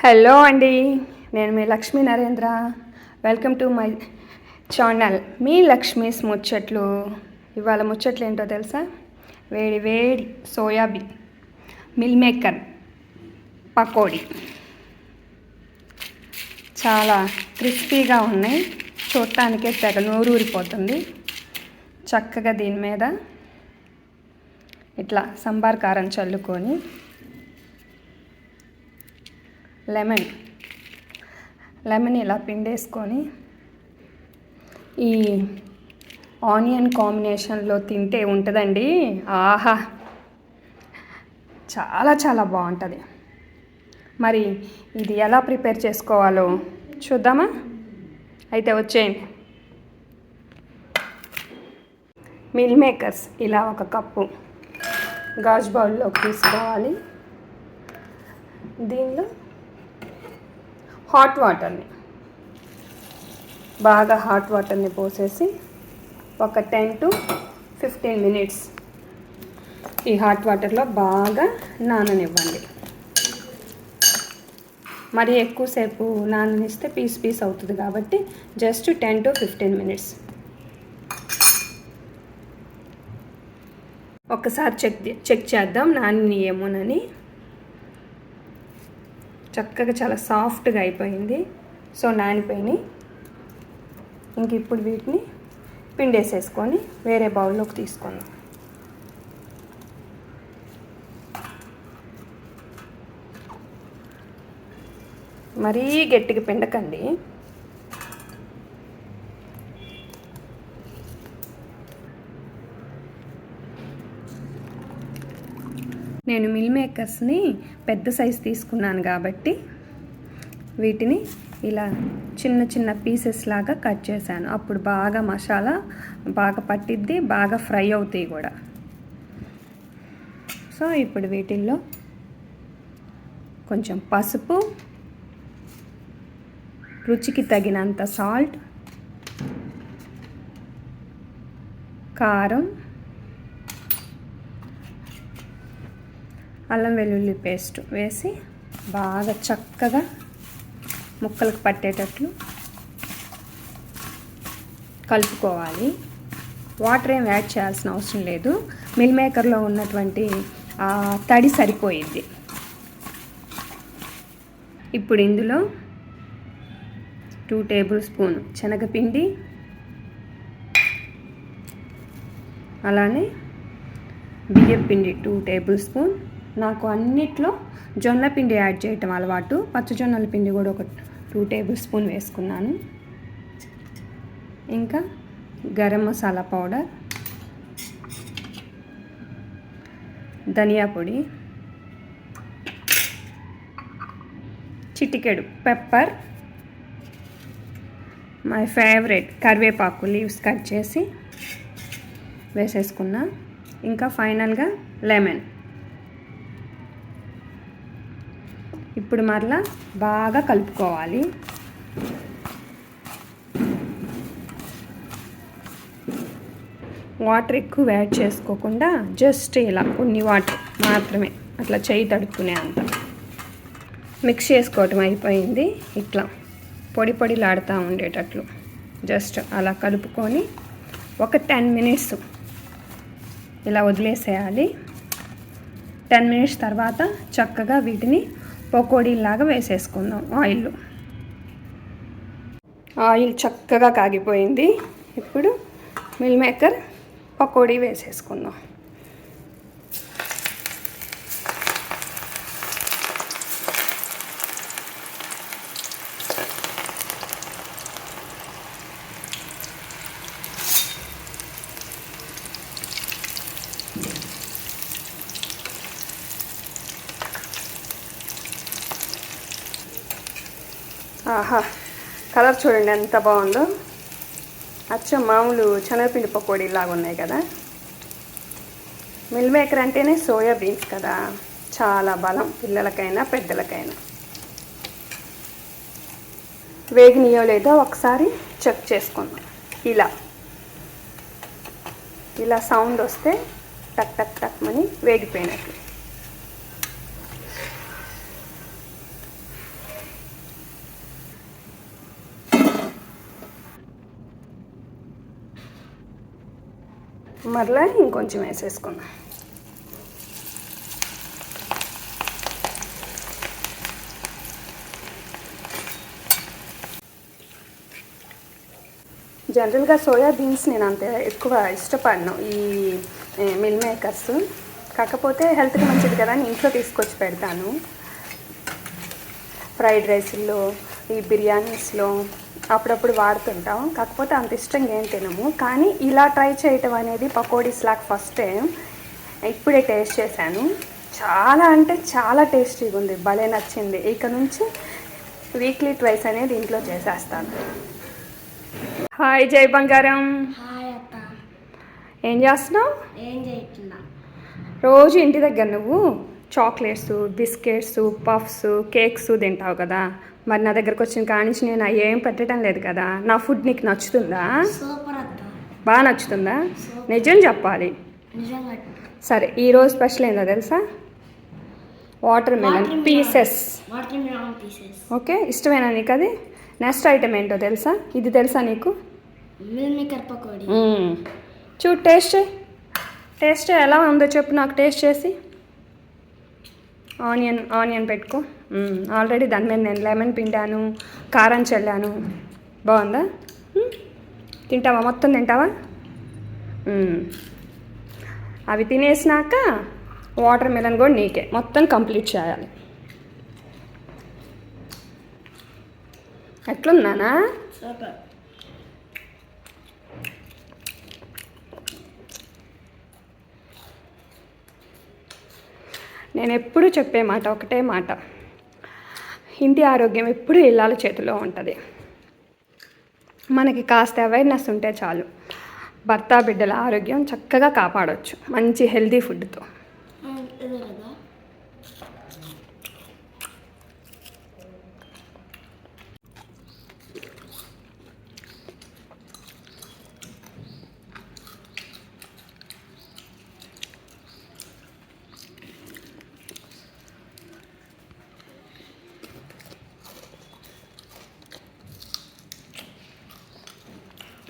Hello అండి నేను మీ Lakshmi Narendra. Welcome to my channel మీ లక్ష్మీస్ ముచ్చట్లు ఇవాళ ముచ్చట్లు ఏంటో తెలుసా? వేడి వేడి సోయాబీన్ మిల్ మేకర్ పకోడీ. చాలా క్రిస్పీగా ఉన్నాయి. చూడటానికే తెగ నోరూరిపోతుంది. చక్కగా దీని మీద ఇట్లా సంబార్ కారం చల్లుకొని లెమన్. లెమన్ ఇలా పిండేసుకొని ఈ ఆనియన్ కాంబినేషన్లో తింటే ఉంటుందండి. ఆహా! చాలా చాలా బాగుంటుంది. మరి ఇది ఎలా ప్రిపేర్ చేసుకోవాలో చూద్దామా? అయితే వచ్చేయండి. మిల్ మేకర్స్ ఇలా ఒక కప్పు గాజు బౌల్లోకి తీసుకోవాలి. దీనిలో హాట్ వాటర్ని. బాగా హాట్ వాటర్ని పోసేసి ఒక టెన్ టు ఫిఫ్టీన్ మినిట్స్ ఈ హాట్ వాటర్లో బాగా నాననివ్వండి. మరి ఎక్కువసేపు నాననిస్తే పీస్ పీస్ అవుతుంది కాబట్టి just ten to fifteen minutes. ఒకసారి చెక్ చెక్ చేద్దాం నాని ఏమోనని చక్కగా చాలా సాఫ్ట్గా అయిపోయింది. సో నానిపోయినాయి ఇంక ఇప్పుడు వీటిని పిండేసేసుకొని వేరే బౌల్లోకి తీసుకుందాం. మరీ గట్టిగా పిండకండి. నేను మిల్ మేకర్స్ని పెద్ద సైజు తీసుకున్నాను కాబట్టి వీటిని ఇలా చిన్న చిన్న పీసెస్ లాగా కట్ చేశాను. అప్పుడు బాగా మసాలా బాగా పట్టిద్ది బాగా ఫ్రై అవుతాయి కూడా. సో ఇప్పుడు వీటిల్లో కొంచెం పసుపు రుచికి తగినంత సాల్ట్ కారం అల్లం వెల్లుల్లి పేస్ట్ వేసి బాగా చక్కగా ముక్కలకు పట్టేటట్లు కలుపుకోవాలి. వాటర్ ఏం యాడ్ చేయాల్సిన అవసరం లేదు. మిల్ మేకర్లో ఉన్నటువంటి ఆ తడి సరిపోయిద్ది. ఇప్పుడు ఇందులో టూ టేబుల్ స్పూన్ శనగపిండి అలానే బియ్యం పిండి టూ టేబుల్ స్పూన్ నాకు అన్నిట్లో జొన్న పిండి యాడ్ చేయటం అలవాటు. పచ్చజొన్నల పిండి కూడా ఒక టూ టేబుల్ స్పూన్ వేసుకున్నాను. ఇంకా గరం మసాలా పౌడర్ ధనియా పొడి చిటికెడు పెప్పర్ మై ఫేవరెట్ కరివేపాకు లీవ్స్ కట్ చేసి వేసేసుకున్నా. ఇంకా ఫైనల్గా లెమన్. ఇప్పుడు మరలా బాగా కలుపుకోవాలి. వాటర్ ఎక్కువ యాడ్ చేసుకోకుండా జస్ట్ ఇలా కొన్ని వాటర్ మాత్రమే అట్లా చేయి తడుపుకునే అంత. మిక్స్ చేసుకోవటం అయిపోయింది. ఇట్లా పొడి పొడిలాడుతూ ఉండేటట్లు. జస్ట్ అలా కలుపుకొని ఒక టెన్ మినిట్స్ ఇలా వదిలేసేయాలి. టెన్ మినిట్స్ తర్వాత చక్కగా వీటిని పకోడీలాగా వేసేసుకుందాం ఆయిల్. ఆయిల్ చక్కగా కాగిపోయింది. ఇప్పుడు మిల్ మేకర్ పకోడీ వేసేసుకుందాం. ఆహా కలర్ చూడండి ఎంత బాగుందో. అచ్చం మామూలు శనగపిండి పకోడీ లాగా ఉన్నాయి కదా. మిల్ మేకర్ అంటేనే సోయా బీన్స్ కదా. చాలా బలం పిల్లలకైనా పెద్దలకైనా. వేగినయో లేదో ఒకసారి చెక్ చేసుకుందాం. ఇలా. ఇలా సౌండ్ వస్తే టక్ టక్ టక్ మని వేగిపోయినట్లు మరలా ఇంకొంచెం వేసేసుకుందాం. జనరల్గా సోయా బీన్స్ నేను అంత ఎక్కువ ఇష్టపడను ఈ మిల్ మేకర్స్. కాకపోతే హెల్త్కి మంచిది కదా అని ఇంట్లో తీసుకొచ్చి పెడతాను. ఫ్రైడ్ రైస్లో ఈ బిర్యానీస్లో అప్పుడప్పుడు వాడుతుంటాం. కాకపోతే అంత ఇష్టంగా ఏం తినము. కానీ ఇలా ట్రై చేయటం అనేది పకోడీస్ లాగా ఫస్ట్ టైం. ఇప్పుడే టేస్ట్ చేశాను. చాలా అంటే చాలా టేస్టీగా ఉంది. భలే నచ్చింది. ఇక నుంచి వీక్లీ ట్వైస్ అనేది ఇంట్లో చేసేస్తాను. హాయ్ జై బంగారం. హాయ్ అత్త. ఏం చేస్తున్నావు? రోజు ఇంటి దగ్గర నువ్వు చాక్లెట్స్ బిస్కెట్స్ పఫ్స్ కేక్స్ తింటావు కదా. మరి నా దగ్గరకు వచ్చిన కానించి నేను ఏం పెట్టడం లేదు కదా? నా ఫుడ్ నీకు నచ్చుతుందా? బాగా నచ్చుతుందా? నిజం చెప్పాలి. సరే ఈరోజు స్పెషల్ ఏందో తెలుసా? వాటర్ మెలన్ పీసెస్ ఓకే ఇష్టమేనా నీకు అది? నెక్స్ట్ ఐటమ్ ఏంటో తెలుసా? ఇది తెలుసా నీకు. చూడు టేస్ట్. టేస్ట్. ఎలా ఉందో చెప్పు నాకు టేస్ట్ చేసి. ఆనియన్ ఆనియన్ పెట్టుకో. ఆల్రెడీ దాని మీద నేను లెమన్ పిండాను కారం చల్లాను. బాగుందా? తింటావా? మొత్తం తింటావా? అవి తినేసినాక వాటర్ మిలన్ కూడా నీకే. మొత్తం కంప్లీట్ చేయాలి. ఎట్లుందానా నేను ఎప్పుడూ చెప్పే మాట ఒకటే మాట. ఇంటి ఆరోగ్యం ఎప్పుడూ ఇళ్ళాల చేతిలో ఉంటుంది. మనకి కాస్త అవేర్నెస్ ఉంటే చాలు. భర్త బిడ్డల ఆరోగ్యం చక్కగా కాపాడవచ్చు మంచి హెల్దీ ఫుడ్తో ఇదే కదా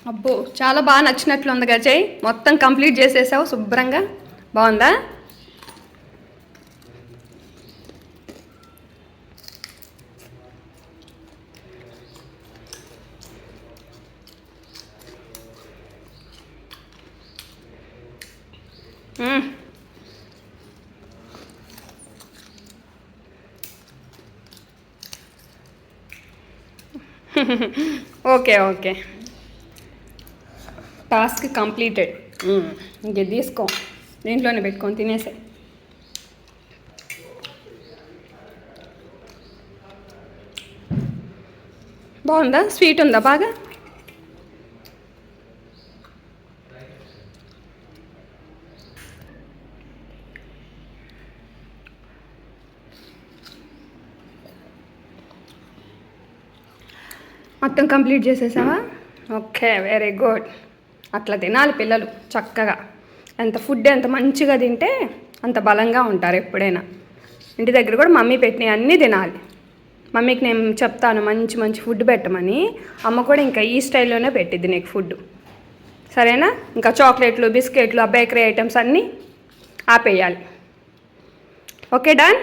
అబ్బో చాలా బాగా నచ్చినట్లు ఉంది గజయ్ మొత్తం కంప్లీట్ చేసేసావు శుభ్రంగా. బాగుందా? Okay okay. టాస్క్ కంప్లీటెడ్ ఇంక తీసుకో. దీంట్లోనే పెట్టుకొని తినేసే. బాగుందా? స్వీట్ ఉందా బాగా? మొత్తం కంప్లీట్ చేసేసావా? ఓకే వెరీ గుడ్ అట్లా తినాలి పిల్లలు చక్కగా. ఎంత ఫుడ్ ఎంత మంచిగా తింటే అంత బలంగా ఉంటారు ఎప్పుడైనా. ఇంటి దగ్గర కూడా మమ్మీ పెట్టినవి అన్నీ తినాలి. మమ్మీకి నేను చెప్తాను మంచి మంచి ఫుడ్ పెట్టమని. అమ్మ కూడా ఇంకా ఈ స్టైల్లోనే పెట్టిద్ది నీకు ఫుడ్ సరేనా? ఇంకా చాక్లెట్లు బిస్కెట్లు ఆ బేకరీ ఐటమ్స్ అన్నీ ఆపేయాలి. Okay done?